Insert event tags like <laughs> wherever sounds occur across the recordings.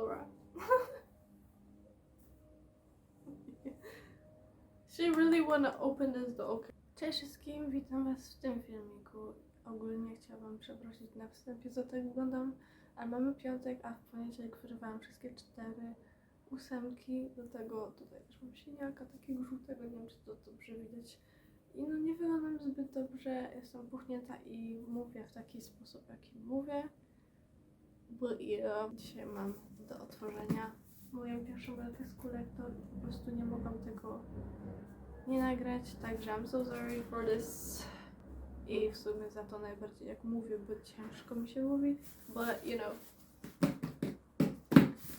Laura. <laughs> She really wanna open this door. Cześć wszystkim, witam was w tym filmiku. Ogólnie chciałabym przeprosić na wstępie za to jak wyglądam, ale mamy piątek, a w poniedziałek wyrywałam wszystkie cztery ósemki. Do tego tutaj też mam siniaka takiego żółtego, nie wiem czy to dobrze widać. I no nie wyglądam zbyt dobrze, jestem puchnięta i mówię w taki sposób, jaki mówię. Bo ja dzisiaj mam do otworzenia moją pierwszą lalkę z kolektor. Po prostu nie mogłam tego nie nagrać, także I'm so sorry for this. I w sumie za to najbardziej jak mówię, bo ciężko mi się mówi. But you know,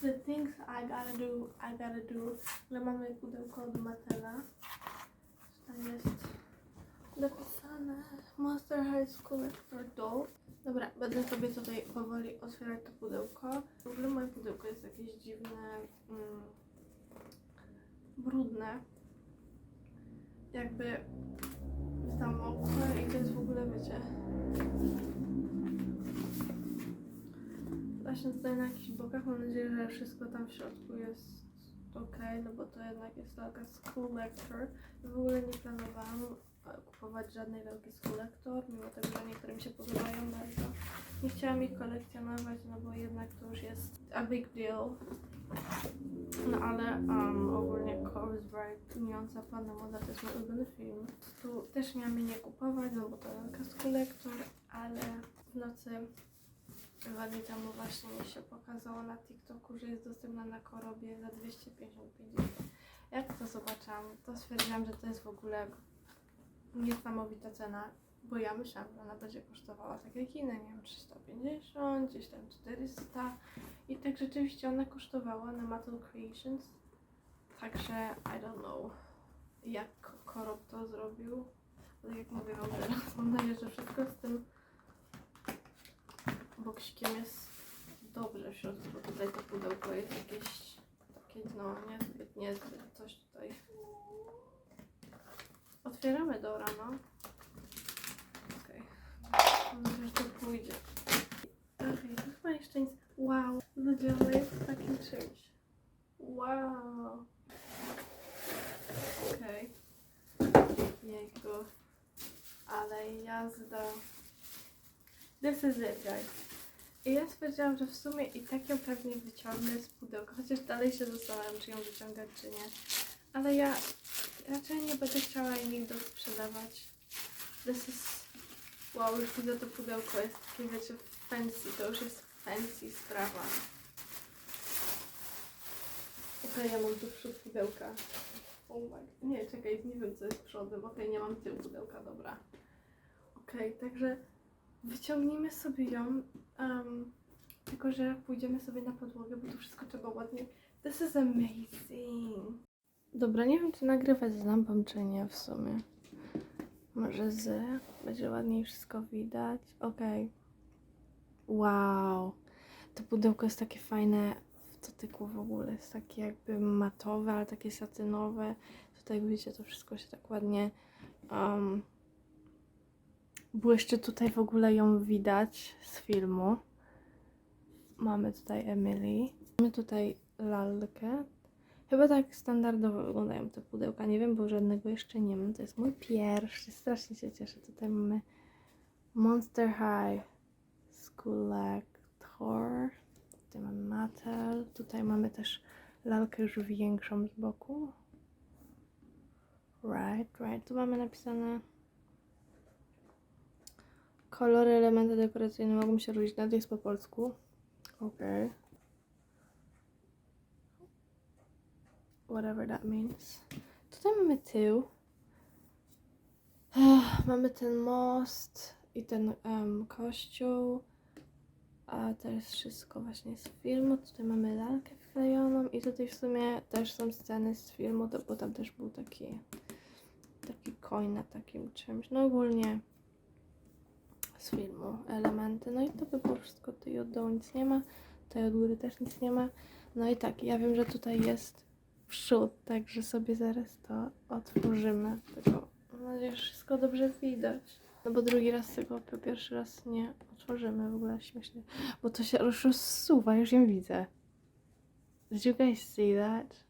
the things I gotta do, I gotta do. Ale mamy pudełko od Matela. Tam jest napisane Monster High School Collector Doll. Dobra, będę sobie tutaj powoli otwierać to pudełko. W ogóle moje pudełko jest jakieś dziwne, mm, brudne. Jakby mokre i to jest w ogóle, wiecie... Właśnie tutaj na jakichś bokach mam nadzieję, że wszystko tam w środku jest ok, no bo to jednak jest lalka z Collector. W ogóle nie planowałam kupować żadnej lalki z Collector, mimo tego, że niektóre mi się podobają bardzo. Nie chciałam ich kolekcjonować, no bo jednak to już jest a big deal. No ale um, ogólnie Chorus Bright, Mijąca Panna Moda to jest mój ulubiony film. Tu też miałam jej nie kupować, no bo to lalka z Collector, ale w nocy dwa dni temu właśnie mi się pokazało na TikToku, że jest dostępna na korobie za 255 zł. Jak to zobaczyłam, to stwierdziłam, że to jest w ogóle niesamowita cena, bo ja myślałam, że ona będzie kosztowała tak jak inne, nie wiem, 350, gdzieś tam 400 i tak rzeczywiście ona kosztowała na Mattel Creations, także I don't know jak Korob to zrobił, ale jak mówię wam teraz, mam nadzieję, że wszystko z tym boksikiem jest dobrze w środku, bo tutaj to pudełko jest jakieś takie, no niezbyt, niezbyt, coś tutaj. Otwieramy do rana. Okej. Mam nadzieję, że to pójdzie. Okej, to chyba jeszcze nic. Wow, ludzie, ale jest takim czymś. Wow. Okej. Jejku. Ale jazda. This is it, guys. I ja stwierdziłam, że w sumie i tak ją pewnie wyciągnę z pudełka, chociaż dalej się zastanawiam, czy ją wyciągać, czy nie. Ale ja raczej nie będę chciała jej nigdy sprzedawać. This is... Wow, już widzę to pudełko, jest takie, wiecie, fancy, to już jest fancy sprawa. Okej, ja mam tu przód pudełka. Oh my... Nie, czekaj, nie wiem co jest przodem. Okej, nie mam tył pudełka, dobra. Okej, także wyciągnijmy sobie ją. Um, tylko, że pójdziemy sobie na podłogę, bo tu wszystko trzeba ładnie. This is amazing. Dobra, nie wiem, czy nagrywać z lampą, czy nie w sumie. Może z. Będzie ładniej wszystko widać. Okej. Wow. To pudełko jest takie fajne w dotyku w ogóle. Jest takie jakby matowe, ale takie satynowe. Tutaj widzicie, to wszystko się tak ładnie um, błyszczy. Tutaj w ogóle ją widać z filmu. Mamy tutaj Emily. Mamy tutaj lalkę. Chyba tak standardowo wyglądają te pudełka. Nie wiem, bo żadnego jeszcze nie mam. To jest mój pierwszy. Strasznie się cieszę. Tutaj mamy Monster High Collector. Tutaj mamy Mattel. Tutaj mamy też lalkę już większą z boku. Right, right. Tu mamy napisane kolory, elementy dekoracyjne mogą się różnić. Nawet jest po polsku. Okej. Whatever that means. Tutaj mamy tył. Ech, <sighs> mamy ten most i ten em, kościół. A to jest wszystko właśnie z filmu. Tutaj mamy lalkę wklejoną i tutaj w sumie też są sceny z filmu, to, bo tam też był taki taki koń na takim czymś. No ogólnie z filmu elementy. No i to by było wszystko. Tutaj od dołu nic nie ma. Tutaj od góry też nic nie ma. No i tak, ja wiem, że tutaj jest przód, także sobie zaraz to otworzymy. Tylko mam nadzieję, że wszystko dobrze widać. No bo drugi raz tego pierwszy raz nie otworzymy w ogóle śmiesznie. Bo to się już rozsuwa, już ją widzę. Did you guys see that?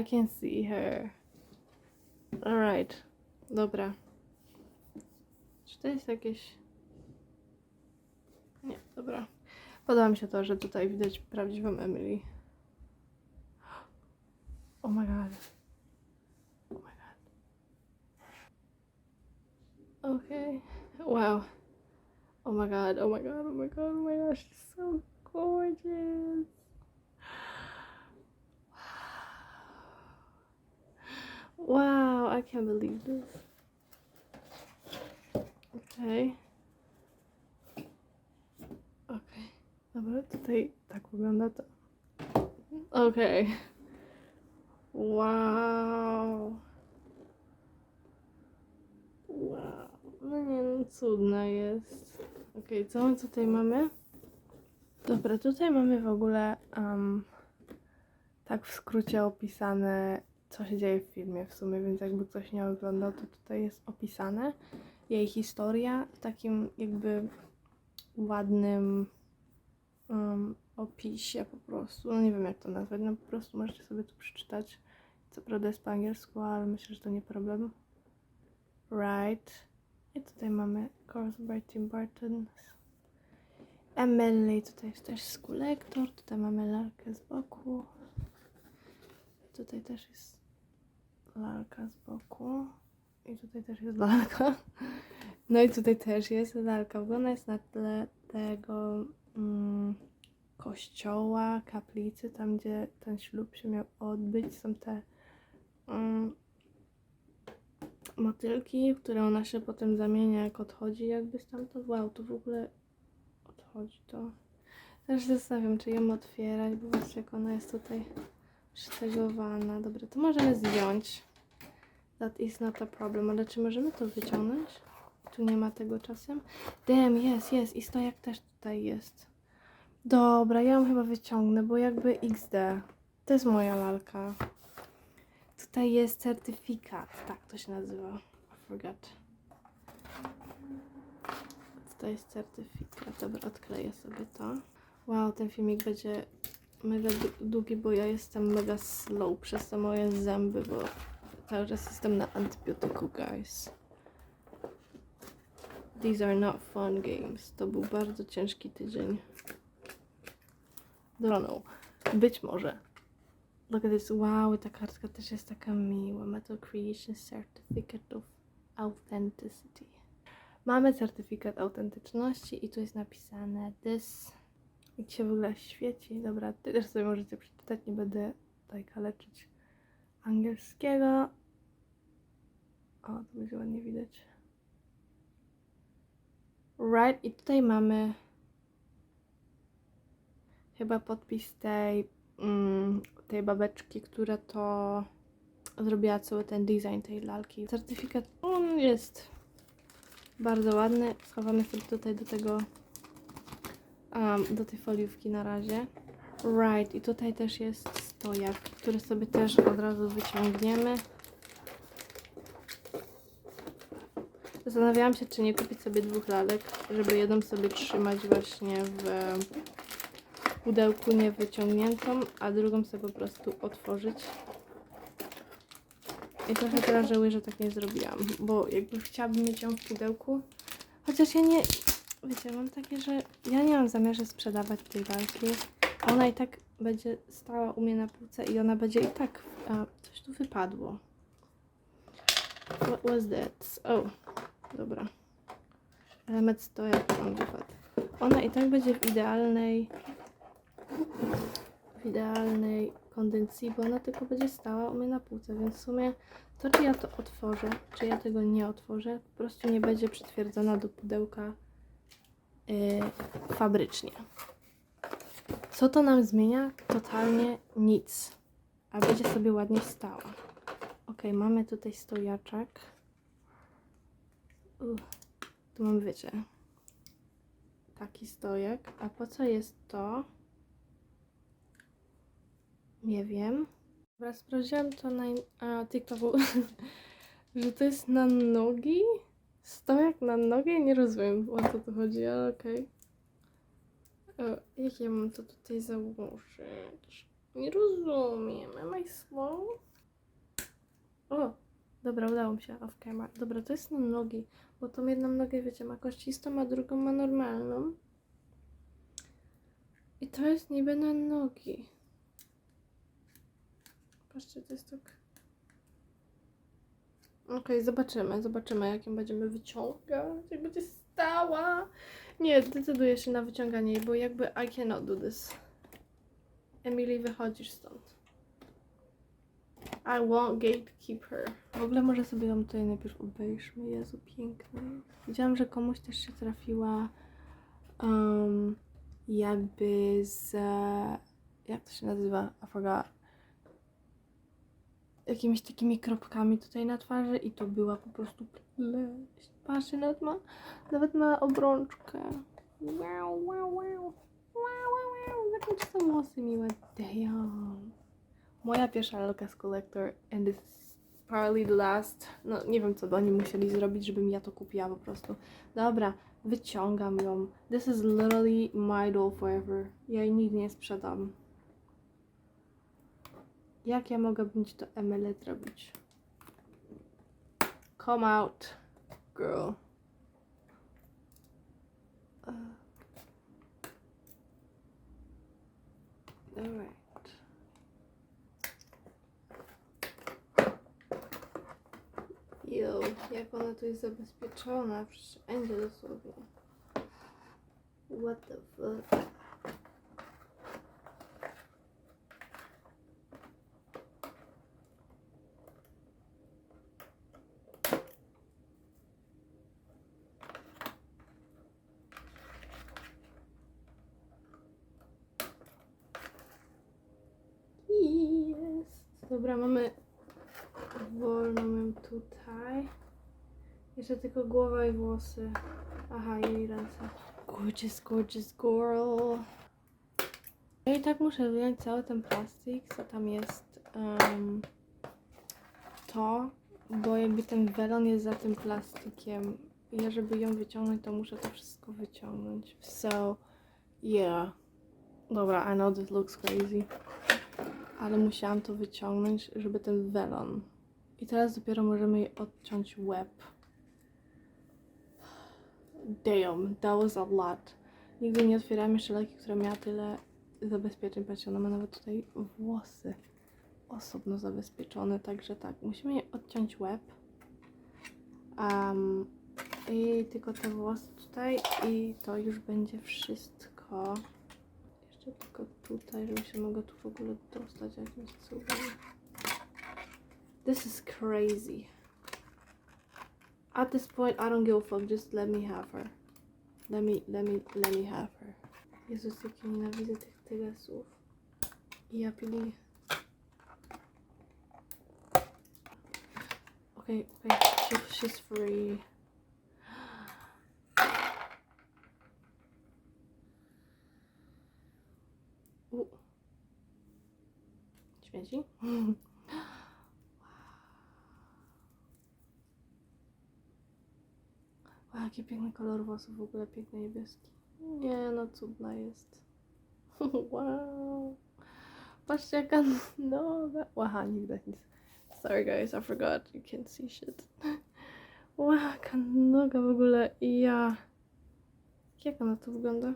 I can see her. Alright. Dobra. Czy to jest jakieś... Nie, dobra. Podoba mi się to, że tutaj widać prawdziwą Emily. Oh my god. Oh my god. Okay. Wow. Oh my god, oh my god, oh my god, oh my gosh, she's so gorgeous. Wow, I can't believe this. Okay. Okay. Dobra, tutaj tak wygląda to. Okej. Wow. Wow. No nie no, cudna jest. Okej, co my tutaj mamy? Dobra, tutaj mamy w ogóle um, tak w skrócie opisane, co się dzieje w filmie w sumie, więc jakby ktoś nie oglądał, to tutaj jest opisane jej historia w takim jakby ładnym um, opisie po prostu. No nie wiem jak to nazwać, no po prostu możecie sobie to przeczytać. Co prawda jest po angielsku, ale myślę, że to nie problem. Right. I tutaj mamy Course by Tim Burton. Emily, tutaj jest też skulektor, tutaj mamy lalkę z boku. Tutaj też jest lalka z boku. I tutaj też jest lalka. No i tutaj też jest lalka. Ona jest na tle tego mm, kościoła, kaplicy, tam gdzie ten ślub się miał odbyć. Są te mm, motylki, które ona się potem zamienia, jak odchodzi jakby stamtąd. Wow, to w ogóle odchodzi to. Też zastanawiam, czy ją otwierać, bo zobaczcie, jak ona jest tutaj przytegowana. Dobra, to możemy zdjąć. That is not a problem, ale czy możemy to wyciągnąć? Tu nie ma tego czasem. Damn, jest, jest. I stojak też tutaj jest. Dobra, ja ją chyba wyciągnę, bo jakby XD. To jest moja lalka. Tutaj jest certyfikat. Tak to się nazywa. I forgot. Tutaj jest certyfikat. Dobra, odkleję sobie to. Wow, ten filmik będzie mega dłu- długi, bo ja jestem mega slow przez te moje zęby, bo cały czas jestem na antybiotyku, guys. These are not fun games. To był bardzo ciężki tydzień. Know. Być może. Look at this. Wow, i ta kartka też jest taka miła. Metal Creation Certificate of Authenticity. Mamy certyfikat autentyczności i tu jest napisane this. Jak się w ogóle świeci. Dobra, ty też sobie możecie przeczytać. Nie będę tutaj kaleczyć angielskiego. O, to będzie ładnie widać. Right, i tutaj mamy chyba podpis tej, mm, tej babeczki, która to zrobiła cały ten design tej lalki. Certyfikat on jest bardzo ładny. Schowamy sobie tutaj do tego, um, do tej foliówki na razie. Right, i tutaj też jest stojak, który sobie też od razu wyciągniemy. Zastanawiałam się, czy nie kupić sobie dwóch lalek, żeby jedną sobie trzymać właśnie w pudełku niewyciągniętą, a drugą sobie po prostu otworzyć. I trochę żałuję, że tak nie zrobiłam, bo jakby chciałabym mieć ją w pudełku, chociaż ja nie, wiecie, mam takie, że ja nie mam zamiaru sprzedawać tej lalki, a ona i tak będzie stała u mnie na półce i ona będzie i tak, a, coś tu wypadło. What was that? Oh, dobra. Element stojak on wypadł. Ona i tak będzie w idealnej w idealnej kondensacji, bo ona tylko będzie stała u mnie na półce, więc w sumie to czy ja to otworzę, czy ja tego nie otworzę, po prostu nie będzie przytwierdzona do pudełka yy, fabrycznie. Co to nam zmienia? Totalnie nic. A będzie sobie ładnie stała. Ok, mamy tutaj stojaczek. Tu mamy, wiecie, taki stojak. A po co jest to? Nie wiem. Dobra, sprawdziłam to na a, TikToku, <laughs> że to jest na nogi. Stojak na nogę? Nie rozumiem o co tu chodzi, ale okej. E, jak ja mam to tutaj założyć? Nie rozumiem. Am I slow? O, dobra, udało mi się off camera. Dobra, to jest na nogi, bo tą jedną nogę, wiecie, ma kościstą, a drugą ma normalną. I to jest niby na nogi. Patrzcie, to jest tak... Okej, zobaczymy, zobaczymy jak ją będziemy wyciągać, jak będzie stała. Nie, decyduję się na wyciąganie bo jakby I cannot do this. Emily, wychodzisz stąd. I won't gatekeep her. W ogóle może sobie ją tutaj najpierw obejrzmy. Jezu, piękna jest. Widziałam, że komuś też się trafiła um, jakby z... Jak to się nazywa? I forgot. Jakimiś takimi kropkami tutaj na twarzy i to była po prostu pleść. Patrzcie, nawet ma, nawet ma obrączkę. Wow, wow, wow. Wow, wow, wow. Jakie są włosy miłe. Damn. Moja pierwsza Lucas Collector and it's probably the last. No nie wiem co by oni musieli zrobić, żebym ja to kupiła po prostu. Dobra, wyciągam ją. This is literally my doll forever. Ja jej nigdy nie sprzedam. Jak ja mogę być to Emily zrobić? Come out, girl. Uh. Alright. Jo, jak ona tu jest zabezpieczona wszędzie dosłownie. What the fuck? Jest. Dobra, mamy wolną ją tutaj. Jeszcze tylko głowa i włosy. Aha, jej ręce. Gorgeous, gorgeous girl. Ja i tak muszę wyjąć cały ten plastik, co tam jest. em, to, bo jakby ten welon jest za tym plastikiem. Ja, żeby ją wyciągnąć, to muszę to wszystko wyciągnąć. So, yeah. Dobra, I know this looks crazy. Ale musiałam to wyciągnąć, żeby ten welon. I teraz dopiero możemy jej odciąć łeb. Damn, that was a lot. Nigdy nie otwierałam jeszcze leki, która miała tyle zabezpieczeń. Patrzcie, ona ma nawet tutaj włosy osobno zabezpieczone, także tak, musimy jej odciąć łeb. Um, I tylko te włosy tutaj i to już będzie wszystko. Tylko tutaj, żeby się mogła tu w ogóle dostać jakimś cudem. This is crazy. At this point, I don't give a fuck. Just let me have her. Let me, let me, let me have her. Jezus, nienawidzę tych. I ja. Okay, okay, she, she's free. Śmieci? Wow, jaki piękny kolor włosów, w ogóle piękny niebieski. Nie no, cudna jest. <laughs> wow. Patrzcie jaka noga. Aha, nie widać nic. Sorry guys, I forgot. You can't see shit. <laughs> Wow, jaka noga w ogóle. Ja. Jak ona to wygląda?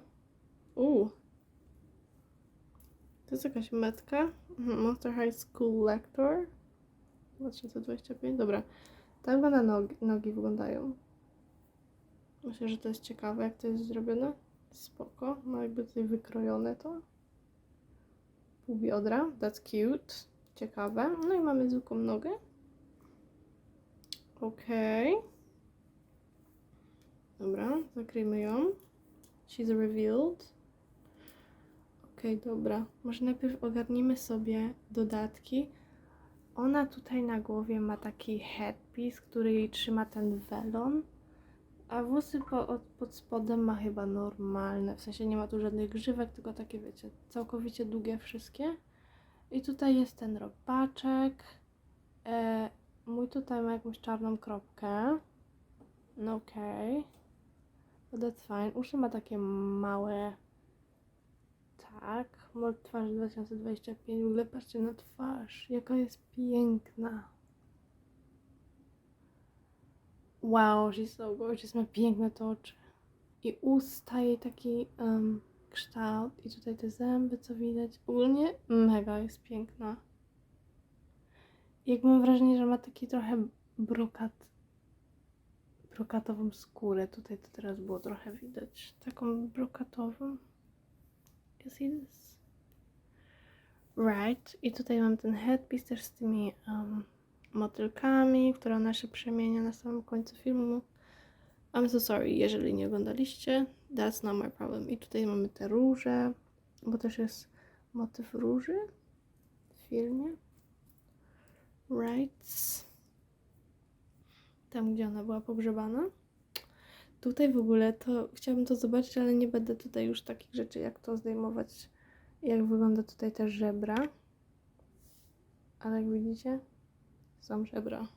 Uuu. To jest jakaś metka. Mhm, Monster High School Lector. 2025. Dobra. Tak wygląda nogi, nogi wyglądają. Myślę, że to jest ciekawe, jak to jest zrobione. Spoko. Ma jakby tutaj wykrojone to. Pół biodra. That's cute. Ciekawe. No i mamy zwykłą nogę. Okej. Dobra, zakryjmy ją. She's revealed. Okej, dobra. Może najpierw ogarnijmy sobie dodatki. Ona tutaj na głowie ma taki headpiece, który jej trzyma ten welon. A włosy po, od, pod spodem ma chyba normalne. W sensie nie ma tu żadnych grzywek, tylko takie wiecie, całkowicie długie wszystkie. I tutaj jest ten robaczek. E, mój tutaj ma jakąś czarną kropkę. No okej. Okay. That's fine. Uszy ma takie małe, Tak, Mold twarzy 2025. W ogóle patrzcie na twarz, jaka jest piękna. Wow, she's so gorgeous, ma piękne te oczy. I usta jej taki em, kształt. I tutaj te zęby, co widać. Ogólnie mega jest piękna. Jak mam wrażenie, że ma taki trochę brokat, brokatową skórę. Tutaj to teraz było trochę widać. Taką brokatową. You see this? Right. I tutaj mam ten headpiece też z tymi um, motylkami, które ona się przemienia na samym końcu filmu. I'm so sorry, jeżeli nie oglądaliście. That's not my problem. I tutaj mamy te róże, bo też jest motyw róży w filmie. Right. Tam, gdzie ona była pogrzebana. Tutaj w ogóle to chciałabym to zobaczyć, ale nie będę tutaj już takich rzeczy jak to zdejmować. Jak wygląda tutaj te żebra. Ale jak widzicie, są żebra.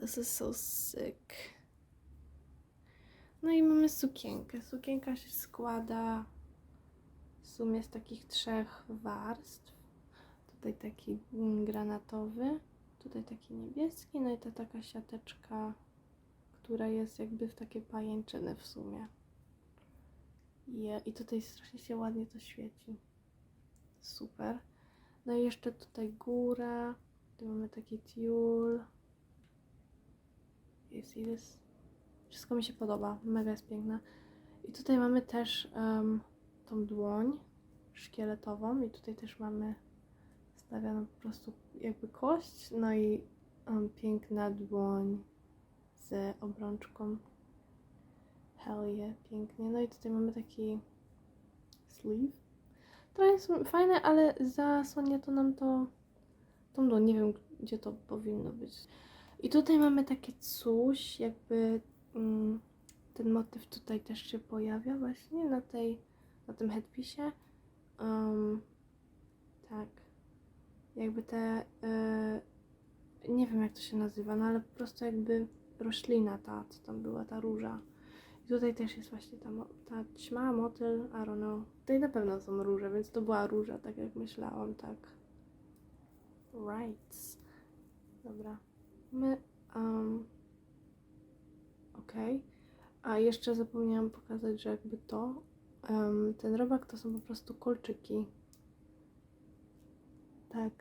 This is so sick. No i mamy sukienkę. Sukienka się składa w sumie z takich trzech warstw. Tutaj taki granatowy, tutaj taki niebieski, no i ta taka siateczka, która jest jakby w takie pajęczyny w sumie. Je, I tutaj strasznie się ładnie to świeci. Super. No i jeszcze tutaj góra. Tu mamy taki tiul. See this? Wszystko mi się podoba. Mega jest piękna. I tutaj mamy też em, tą dłoń szkieletową. I tutaj też mamy stawianą po prostu jakby kość. No i em, piękna dłoń z obrączką. Hell yeah, pięknie. No i tutaj mamy taki sleeve. To jest fajne, ale zasłania to nam to tą dłoń. Nie wiem, gdzie to powinno być. I tutaj mamy takie coś, jakby mm, ten motyw tutaj też się pojawia właśnie na tej, na tym headpisie. Um, tak. Jakby te, e, nie wiem jak to się nazywa, no ale po prostu jakby roślina ta, co tam była, ta róża. I tutaj też jest właśnie ta, ta ćma, motyl, I don't know. Tutaj na pewno są róże, więc to była róża, tak jak myślałam, tak. Right. Dobra. My, um, okej. A jeszcze zapomniałam pokazać, że jakby to, em, ten robak to są po prostu kolczyki. Tak,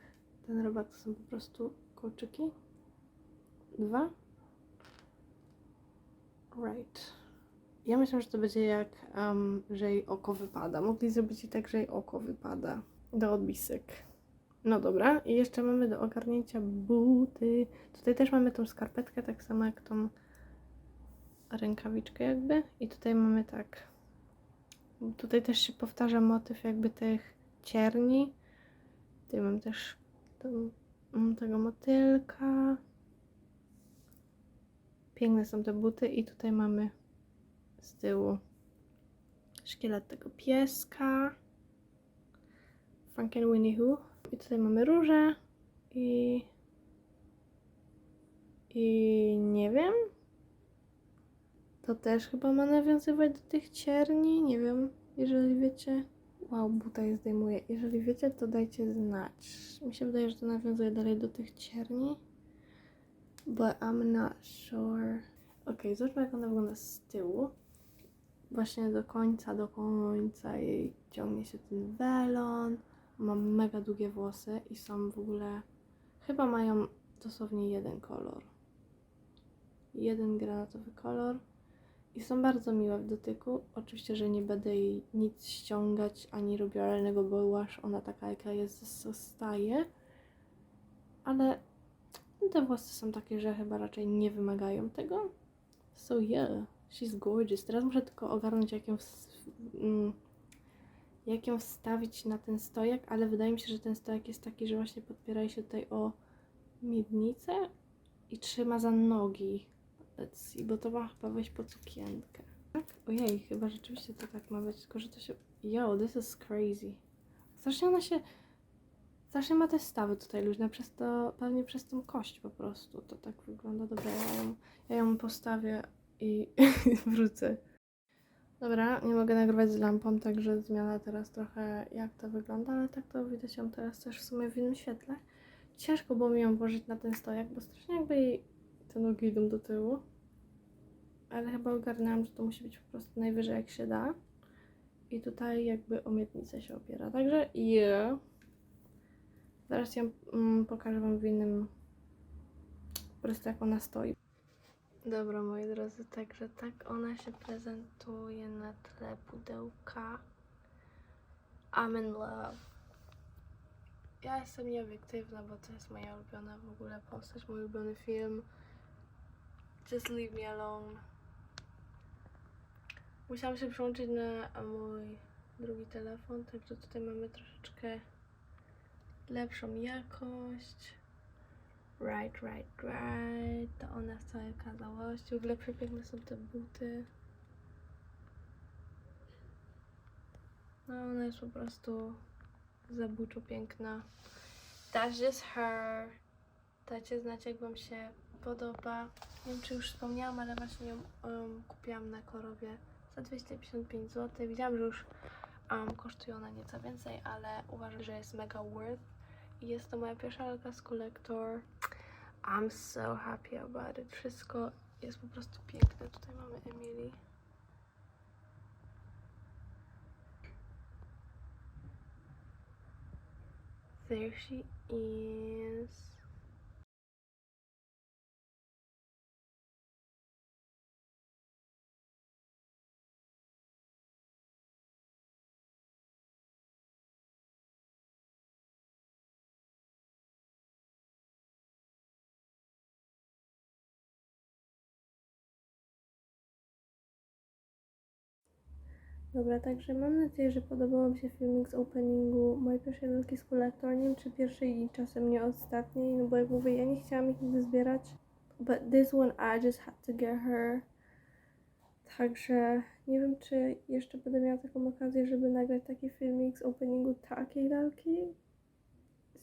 ten robak to są po prostu kolczyki. Dwa. Right. Ja myślę, że to będzie jak, um, że jej oko wypada. Mogli zrobić i tak, że jej oko wypada do odbisek. No dobra, i jeszcze mamy do ogarnięcia buty. Tutaj też mamy tą skarpetkę, tak samo jak tą rękawiczkę jakby. I tutaj mamy tak. Tutaj też się powtarza motyw jakby tych cierni. Tutaj mam też tą, tego motylka. Piękne są te buty i tutaj mamy z tyłu szkielet tego pieska. Franken Winnie Who. I tutaj mamy róże i i nie wiem. To też chyba ma nawiązywać do tych cierni, nie wiem, jeżeli wiecie. Wow, buta je zdejmuje. Jeżeli wiecie, to dajcie znać. Mi się wydaje, że to nawiązuje dalej do tych cierni. But I'm not sure. Ok, zobaczmy jak ona wygląda z tyłu. Właśnie do końca, do końca jej ciągnie się ten welon. Mam mega długie włosy i są w ogóle. Chyba mają dosłownie jeden kolor. Jeden granatowy kolor. I są bardzo miłe w dotyku. Oczywiście, że nie będę jej nic ściągać ani robialnego, bo aż ona taka jaka jest zostaje. Ale te włosy są takie, że chyba raczej nie wymagają tego. So yeah, she's gorgeous. Teraz muszę tylko ogarnąć jak ją, mm, jak ją wstawić na ten stojak, ale wydaje mi się, że ten stojak jest taki, że właśnie podpiera się tutaj o miednicę i trzyma za nogi. Let's see, bo to ma chyba wejść pod sukienkę. Tak? Ojej, chyba rzeczywiście to tak ma być, tylko że to się... Yo, this is crazy. Strasznie ona się... Strasznie ma te stawy tutaj luźne, przez to, pewnie przez tą kość po prostu to tak wygląda. Dobra, ja ją, ja ją postawię i <laughs> wrócę. Dobra, nie mogę nagrywać z lampą, także zmiana teraz trochę jak to wygląda, ale tak to widać ją teraz też w sumie w innym świetle. Ciężko było mi ją włożyć na ten stojak, bo strasznie jakby jej te nogi idą do tyłu. Ale chyba ogarnęłam, że to musi być po prostu najwyżej jak się da. I tutaj jakby o się opiera. Także yeah. Zaraz ją mm, pokażę wam w innym po prostu jak ona stoi. Dobra, moi drodzy, także tak ona się prezentuje na tle pudełka. I'm in love. Ja jestem nieobiektywna, bo to jest moja ulubiona w ogóle postać, mój ulubiony film. Just leave me alone. Musiałam się przełączyć na mój drugi telefon, także tutaj mamy troszeczkę lepszą jakość. Right, right, right. To ona w całej okazałości. W ogóle przepiękne są te buty. No ona jest po prostu zabójczo piękna. That's just her. Dajcie znać jak wam się podoba. Nie wiem czy już wspomniałam, ale właśnie ją um, kupiłam na Korowie za 255 zł. Widziałam, że już um, kosztuje ona nieco więcej, ale uważam, że jest mega worth. Jest to moja pierwsza lalka z Collector. I'm so happy about it. Wszystko jest po prostu piękne. Tutaj mamy Emily. There she is. Dobra, także mam nadzieję, że podobał Wam się filmik z openingu mojej pierwszej lalki z Collector. Nie wiem, czy pierwszej i czasem nie ostatniej, no bo jak mówię, ja nie chciałam ich nigdy zbierać. But this one I just had to get her. Także nie wiem, czy jeszcze będę miała taką okazję, żeby nagrać taki filmik z openingu takiej lalki.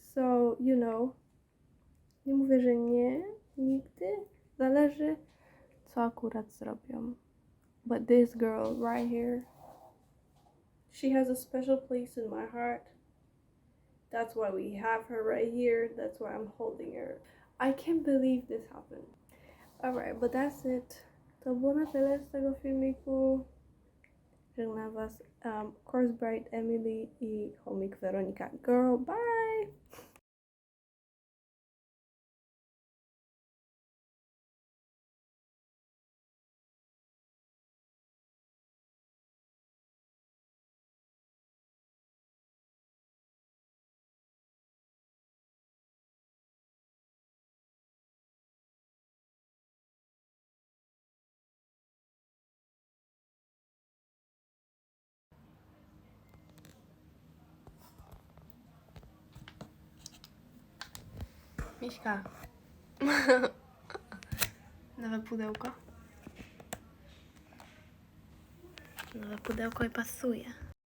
So, you know. Nie mówię, że nie, nigdy. Zależy, co akurat zrobią. But this girl right here, she has a special place in my heart. That's why we have her right here. That's why I'm holding her. I can't believe this happened. Alright, but that's it. To było na tyle z tego filmiku. Żegnam Was um, Course Bright Emily i chomik Veronica. Girl, bye! Miśka. <laughs> Nowe pudełko. Nowe pudełko i pasuje.